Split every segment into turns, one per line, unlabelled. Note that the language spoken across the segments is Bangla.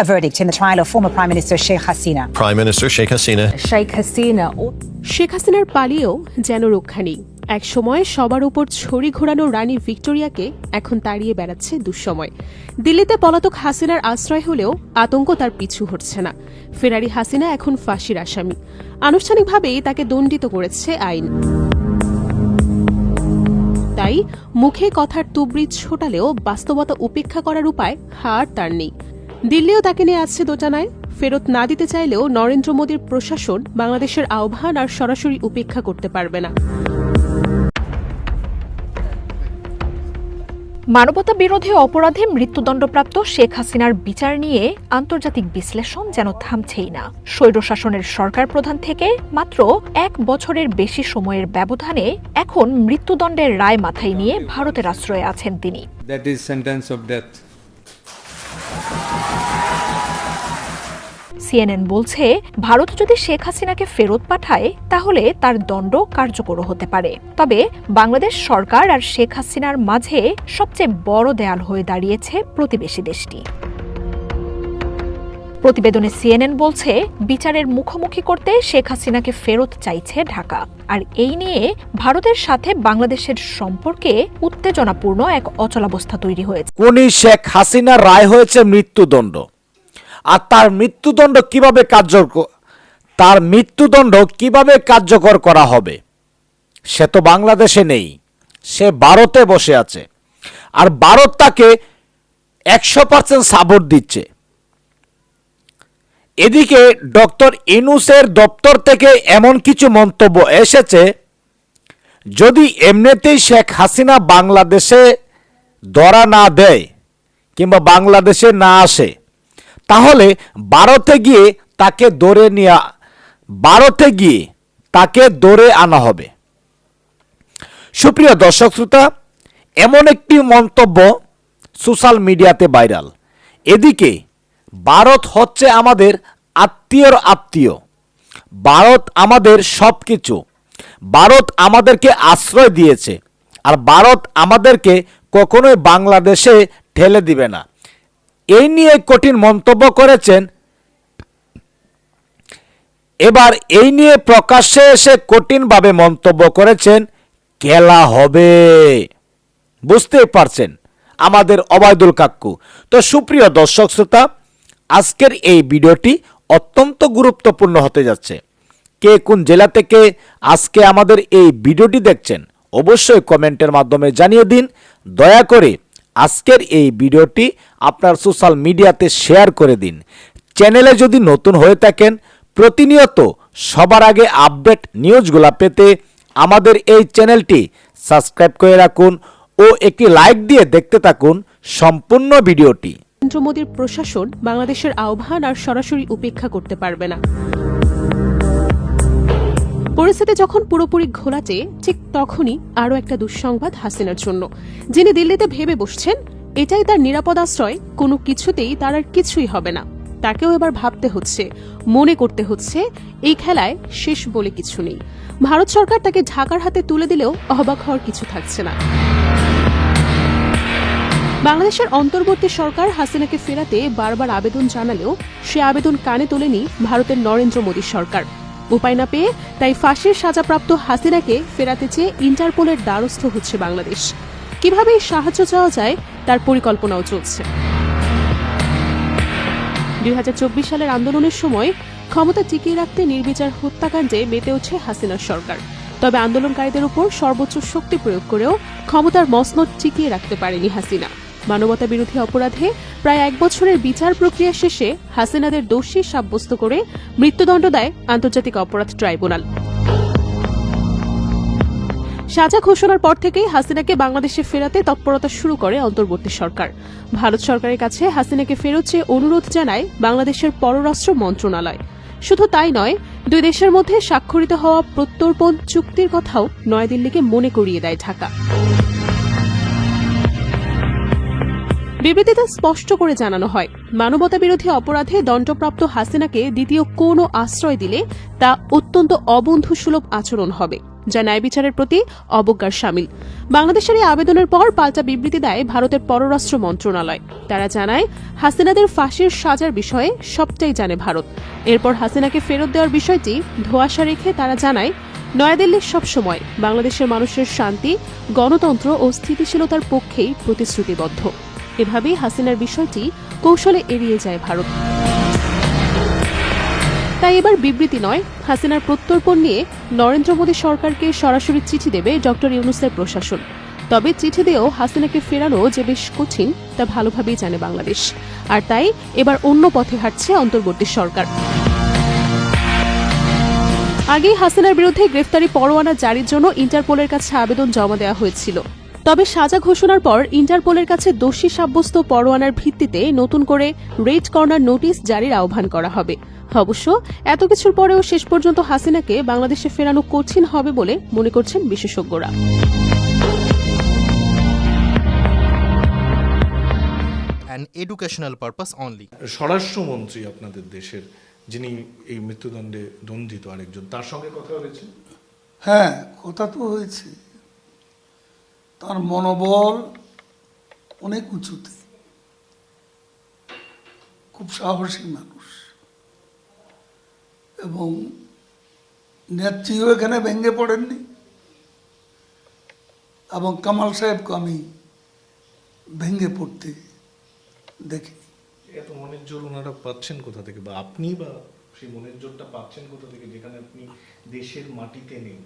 A verdict in the trial of former Prime Minister Sheikh Hasina.
Prime Minister Sheikh Hasina.
Sheikh Hasina
Sheikh হাসিনার পালিয়েও যেন রক্ষা নেই। এক সময় সবার উপর ছড়ি ঘোরানো রানী ভিক্টোরিয়াকে এখন তাড়িয়ে বেড়াচ্ছে দুঃসময়। দিল্লিতে পলাতক হাসিনার আশ্রয় হলেও আতঙ্ক তার পিছু হটছে না। ফেরারি হাসিনা এখন ফাঁসির আসামি। আনুষ্ঠানিকভাবেই তাকে দণ্ডিত করেছে আইন। তাই মুখে কথার তুবড়ি ছোটালেও বাস্তবতা উপেক্ষা করার উপায় হার তার নেই। দিল্লিও তাকে নিয়ে আসছে দোটানায়। ফেরত না দিতে চাইলেও নরেন্দ্র মোদীর প্রশাসন বাংলাদেশের আহ্বান আর সরাসরি উপেক্ষা করতে পারবে না।
মানবতা বিরোধী অপরাধে মৃত্যুদণ্ডপ্রাপ্ত শেখ হাসিনার বিচার নিয়ে আন্তর্জাতিক বিশ্লেষণ যেন থামছেই না। স্বৈরশাসনের সরকার প্রধান থেকে মাত্র এক বছরের বেশি সময়ের ব্যবধানে এখন মৃত্যুদণ্ডের রায় মাথায় নিয়ে ভারতের আশ্রয়ে আছেন তিনি। সিএনএন বলছে, ভারত যদি শেখ হাসিনাকে ফেরত পাঠায়, তাহলে তার দণ্ড কার্যকর হতে পারে। তবে বাংলাদেশ সরকার আর শেখ হাসিনার মাঝে সবচেয়ে বড় দেয়াল হয়ে দাঁড়িয়েছে প্রতিবেশী দেশটি। প্রতিবেদনে সিএনএন বলছে, বিচারের মুখোমুখি করতে শেখ হাসিনাকে ফেরত চাইছে ঢাকা। আর এই নিয়ে ভারতের সাথে বাংলাদেশের সম্পর্কে উত্তেজনাপূর্ণ এক অচলাবস্থা তৈরি হয়েছে।
কোনি শেখ হাসিনার রায় হয়েছে মৃত্যুদণ্ড। আর তার মৃত্যুদণ্ড কীভাবে কার্যকর তার মৃত্যুদণ্ড কীভাবে কার্যকর করা হবে? সে তো বাংলাদেশে নেই। সে ভারতে বসে আছে। আর ভারত তাকে একশো পার্সেন্ট সাপোর্ট দিচ্ছে। এদিকে ডক্টর ইনুসের দপ্তর থেকে এমন কিছু মন্তব্য এসেছে, যদি এমনিতেই শেখ হাসিনা বাংলাদেশে ধরা না দেয় কিংবা বাংলাদেশে না আসে তাহলে ভারতে গিয়ে তাকে দৌড়ে নেওয়া ভারতে গিয়ে তাকে দৌড়ে আনা হবে। সুপ্রিয় দর্শক শ্রোতা, এমন একটি মন্তব্য সোশ্যাল মিডিয়াতে ভাইরাল। এদিকে, ভারত হচ্ছে আমাদের আত্মীয়র আত্মীয়। ভারত আমাদের সব কিছু ভারত আমাদেরকে আশ্রয় দিয়েছে। আর ভারত আমাদেরকে কখনোই বাংলাদেশে ঠেলে দিবে না। এই নিয়ে কঠিন মন্তব্য করেছেন। এবার এই নিয়ে প্রকাশ্যে এসে কঠিনভাবে মন্তব্য করেছেন খেলা হবে? বুঝতেই পারছেন আমাদের অবায়দুল কাক্কু তো সুপ্রিয় দর্শক শ্রোতা, আজকের এই ভিডিওটি অত্যন্ত গুরুত্বপূর্ণ হতে যাচ্ছে। কে কোন জেলা থেকে আজকে আমাদের এই ভিডিওটি দেখছেন, অবশ্যই কমেন্টের মাধ্যমে জানিয়ে দিন। দয়া করে আজকের এই ভিডিওটি আপনার সোশ্যাল মিডিয়াতে শেয়ার করে দিন। চ্যানেলে যদি নতুন হয়ে থাকেন, প্রতিনিয়ত সবার আগে আপডেট নিউজগুলো পেতে আমাদের এই চ্যানেলটি সাবস্ক্রাইব করে রাখুন ও একটি লাইক দিয়ে দেখতে থাকুন সম্পূর্ণ ভিডিওটি।
নরেন্দ্র মোদীর প্রশাসন বাংলাদেশের আহ্বান আর সরাসরি উপেক্ষা করতে পারবে না। পরিস্থিতি যখন পুরোপুরি ঘোলাটে, ঠিক তখনই আরও একটা দুঃসংবাদ হাসিনার জন্য। যিনি দিল্লিতে ভেবে বসছেন, এটাই তার নিরাপদ আশ্রয়, কোনো কিছুতেই তার আর কিছুই হবে না। তাকেও এবার ভাবতে হচ্ছে, মনে করতে হচ্ছে, এই খেলায় শেষ বলে কিছু নেই। ভারত সরকার তাকে ঢাকার হাতে তুলে দিলেও অবাক হওয়ার কিছু থাকছে না। বাংলাদেশের অন্তর্বর্তী সরকার হাসিনাকে ফেরাতে বারবার আবেদন জানালেও সে আবেদন কানে তোলেনি ভারতের নরেন্দ্র মোদী সরকার। উপায় না পেয়ে তাই ফাঁসির সাজাপ্রাপ্ত হাসিনাকে ফেরাতে চেয়ে ইন্টারপোলের দ্বারস্থ হচ্ছে বাংলাদেশ। কীভাবে সাহায্য চাওয়া যায়, তার পরিকল্পনাও চলছে। দুই হাজার চব্বিশ সালের আন্দোলনের সময় ক্ষমতা টিকিয়ে রাখতে নির্বিচার হত্যাকাণ্ডে মেতে উঠছে হাসিনার সরকার। তবে আন্দোলনকারীদের উপর সর্বোচ্চ শক্তি প্রয়োগ করেও ক্ষমতার মসনদ টিকিয়ে রাখতে পারেনি হাসিনা। মানবতা বিরোধী অপরাধে প্রায় এক বছরের বিচার প্রক্রিয়া শেষে হাসিনাদের দোষী সাব্যস্ত করে মৃত্যুদণ্ড দেয় আন্তর্জাতিক অপরাধ ট্রাইব্যুনাল। সাজা ঘোষণার পর থেকেই হাসিনাকে বাংলাদেশে ফেরাতে তৎপরতা শুরু করে অন্তর্বর্তী সরকার। ভারত সরকারের কাছে হাসিনাকে ফেরত চেয়ে অনুরোধ জানায় বাংলাদেশের পররাষ্ট্র মন্ত্রণালয়। শুধু তাই নয়, দুই দেশের মধ্যে স্বাক্ষরিত হওয়া প্রত্যর্পণ চুক্তির কথাও নয়াদিল্লিকে মনে করিয়ে দেয় ঢাকা। বিবৃতিতে স্পষ্ট করে জানানো হয় মানবতা বিরোধী অপরাধে দণ্ডপ্রাপ্ত হাসিনাকে দ্বিতীয় কোনো আশ্রয় দিলে তা অত্যন্ত অবন্ধুসুলভ আচরণ হবে, যা ন্যায় বিচারের প্রতি অবজ্ঞার সামিল। বাংলাদেশের এই আবেদনের পর পাল্টা বিবৃতি দেয় ভারতের পররাষ্ট্র মন্ত্রণালয়। তারা জানায়, হাসিনাদের ফাঁসির সাজার বিষয়ে সবটাই জানে ভারত। এরপর হাসিনাকে ফেরত দেওয়ার বিষয়টি ধোয়াশা রেখে তারা জানায় নয়াদিল্লি সবসময় বাংলাদেশের মানুষের শান্তি, গণতন্ত্র ও স্থিতিশীলতার পক্ষেই প্রতিশ্রুতিবদ্ধ। এভাবেই হাসিনার বিষয়টি কৌশলে এড়িয়ে যায় ভারত। তাই এবার বিবৃতি নয়, হাসিনার প্রত্যর্পণ নিয়ে নরেন্দ্র মোদী সরকারকে সরাসরি চিঠি দেবে ডক্টর ইউনুসের প্রশাসন। তবে চিঠি দিয়েও হাসিনাকে ফেরানো যে বেশ কঠিন, তা ভালোভাবেই জানে বাংলাদেশ। আর তাই এবার অন্য পথে হাঁটছে অন্তর্বর্তী সরকার। আগেই হাসিনার বিরুদ্ধে গ্রেফতারি পরোয়ানা জারির জন্য ইন্টারপোলের কাছে আবেদন জমা দেওয়া হয়েছিল। তবে সাজা ঘোষণার পর ইন্টারপোলের কাছে দোষী সাব্যস্ত পরোয়ানার ভিত্তিতে নতুন করে রেড কর্নার নোটিশ জারির আহ্বান করা হবে। অবশ্য এত কিছুর পরেও শেষ পর্যন্ত হাসিনাকে বাংলাদেশে ফেরানো কঠিন হবে বলে মনে করছেন বিশেষজ্ঞরা।
An educational purpose only.
স্বরাষ্ট্রমন্ত্রী আপনাদের দেশের যিনি এই মৃত্যুদণ্ডে দণ্ডিত আরেকজন তার সঙ্গে কথা হয়েছে?
হ্যাঁ কথা তো হয়েছে। তার মনোবল অনেক উঁচুতে। খুব সাহসী মানুষ। এবং নেত্রীও এখানে ভেঙে পড়েননি। এবং কামাল সাহেবকে আমি ভেঙে পড়তে দেখিনি
এত মনের জোর ওনারা পাচ্ছেন কোথা থেকে? বা আপনি বা সেই মনের জোরটা পাচ্ছেন কোথা থেকে? যেখানে আপনি দেশের মাটিতে নেই।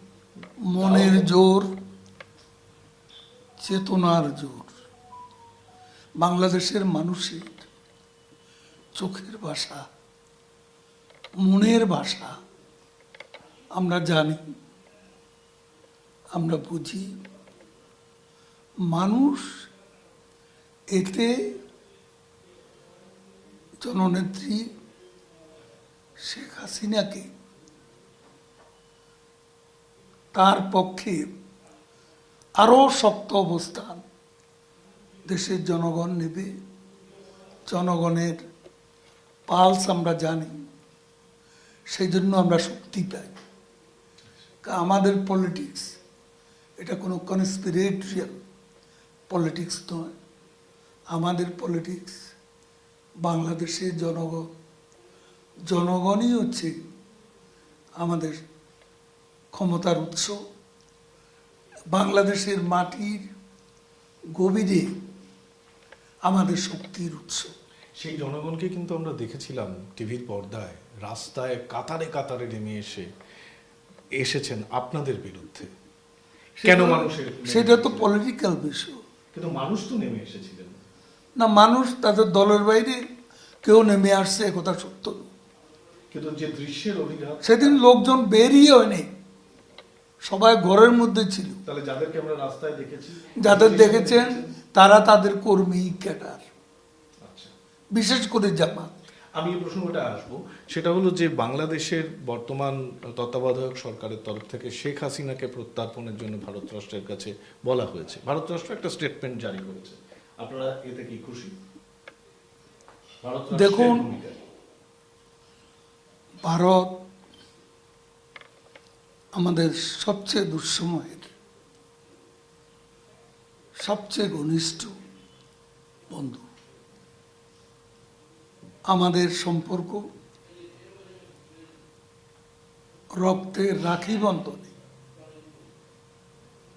মনের জোর চেতনার জোর। বাংলাদেশের মানুষের চোখের ভাষা, মনের ভাষা আমরা জানি, আমরা বুঝি। মানুষ এতে জননেত্রী শেখ হাসিনাকে তার পক্ষে আরও শক্ত অবস্থান। দেশের জনগণ নেবে, জনগণের পালস আমরা জানি, সেই জন্য আমরা শক্তি পাই। আমাদের পলিটিক্স, এটা কোনো কনস্পিরেটরিয়াল পলিটিক্স নয়। আমাদের পলিটিক্স বাংলাদেশের জনগণ, জনগণই হচ্ছে আমাদের ক্ষমতার উৎস। বাংলাদেশের মাটির গভীরে আমাদের শক্তির উৎস।
সেই জনগণকে কিন্তু আমরা দেখেছিলাম টিভির পর্দায় রাস্তায় কাতারে কাতারে নেমে এসে এসেছেন আপনাদের বিরুদ্ধে। কেন মানুষের
সেটা তো পলিটিক্যাল বিষয়
কিন্তু মানুষ তো নেমে এসেছিলেন।
না মানুষ তাদের দলের বাইরে কেউ নেমে আসছে একথা সত্য।
কিন্তু যে দৃশ্যের অভিঘাত
সেদিন লোকজন বেরিয়ে হয়নি। সবাই ঘরের মধ্যে ছিল।
তাহলে যাদেরকে আমরা রাস্তায় দেখেছি?
যাদের দেখেছেন তারা তাদের কর্মী ক্যাডার।
আচ্ছা।
বিশেষ করে জামাত।
আমি এই প্রসঙ্গটা আসব। সেটা হলো যে বাংলাদেশের বর্তমান তত্ত্বাবধায়ক সরকারের তরফ থেকে শেখ হাসিনাকে প্রত্যার্পণের জন্য ভারত রাষ্ট্রের কাছে বলা হয়েছে। ভারত রাষ্ট্র একটা স্টেটমেন্ট জারি করেছে। আপনারা এতে কি খুশি?
দেখুন, ভারত আমাদের সবচেয়ে দুঃসময়ের, সবচেয়ে ঘনিষ্ঠ বন্ধু। আমাদের সম্পর্ক রক্তের রাখি বন্ধনে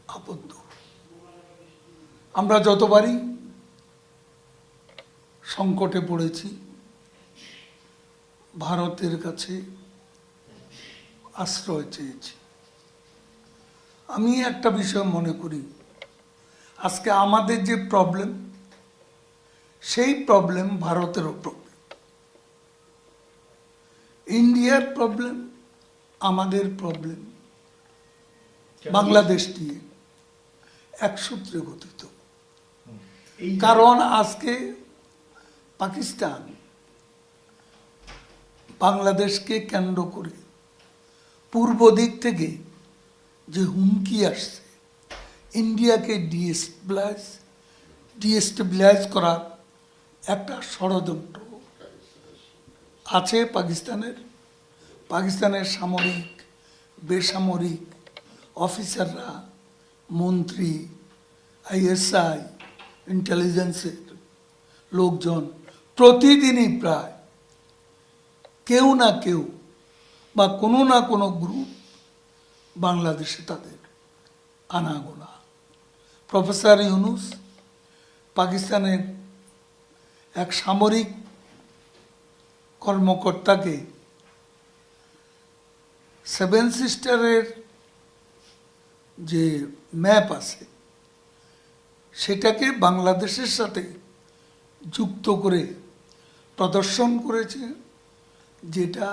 আবদ্ধ। আমরা যতবারই সংকটে পড়েছি, ভারতের কাছে আশ্রয় চেয়েছি। আমি একটা বিষয় মনে করি। আজকে আমাদের যে প্রবলেম সেই প্রবলেম ভারতেরও প্রবলেম ইন্ডিয়ার প্রবলেম আমাদের প্রবলেম বাংলাদেশ নিয়ে এক সূত্রে গঠিত। কারণ আজকে পাকিস্তান বাংলাদেশকে কেন্দ্র করে পূর্ব দিক থেকে যে হুমকি আসছে। ইন্ডিয়াকে ডিএস্টেবিলাইজ ডিএস্টেবিলাইজ করার একটা ষড়যন্ত্র। আছে পাকিস্তানের পাকিস্তানের সামরিক, বেসামরিক অফিসাররা, মন্ত্রী, আইএসআই, ইন্টেলিজেন্সের লোকজন প্রতিদিনই প্রায় কেউ না কেউ বা কোনো না কোনো গ্রুপ বাংলাদেশে তাদের আনাগোনা। প্রফেসর ইউনুস পাকিস্তানের এক সামরিক কর্মকর্তাকে সেভেন সিস্টারের যে ম্যাপ আছে, সেটাকে বাংলাদেশের সাথে যুক্ত করে প্রদর্শন করেছে, যেটা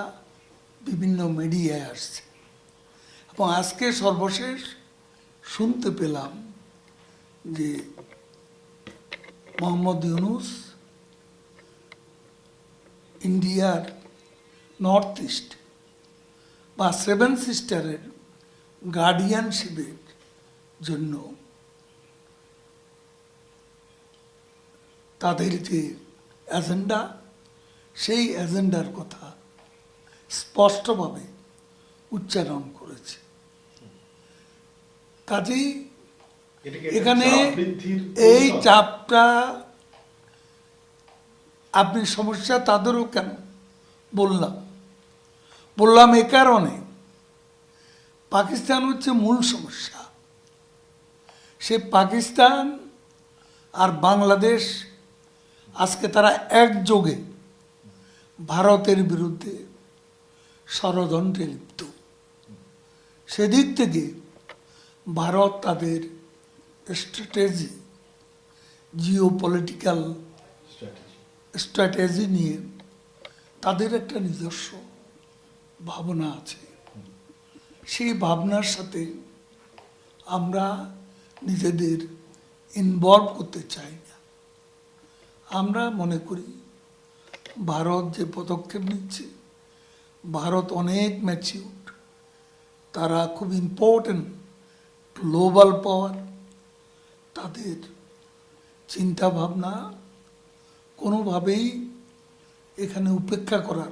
বিভিন্ন মিডিয়ায় আসছে। এবং আজকে সর্বশেষ শুনতে পেলাম যে মোহাম্মদ ইউনুস ইন্ডিয়ার নর্থ ইস্ট বা সেভেন সিস্টারের গার্ডিয়ানশিপের জন্য তাদের যে অ্যাজেন্ডা সেই অ্যাজেন্ডার কথা স্পষ্টভাবে উচ্চারণ করেছে। কাজেই এখানে এই চাপটা আপনি সমস্যা তাদেরও কেন বললাম? বললাম এ কারণে পাকিস্তান হচ্ছে মূল সমস্যা। সে পাকিস্তান আর বাংলাদেশ আজকে তারা একযোগে ভারতের বিরুদ্ধে ষড়যন্ত্রে লিপ্ত। সেদিক থেকে ভারত তাদের স্ট্র্যাটেজি জিও পলিটিক্যাল স্ট্র্যাটেজি নিয়ে তাদের একটা নিজস্ব ভাবনা আছে। সেই ভাবনার সাথে আমরা নিজেদের ইনভলভ করতে চাই না। আমরা মনে করি ভারত যে পদক্ষেপ নিচ্ছে ভারত অনেক ম্যাচিউর তারা খুব ইম্পর্টেন্ট গ্লোবাল পাওয়ার তাদের চিন্তা ভাবনা কোনোভাবেই এখানে উপেক্ষা করার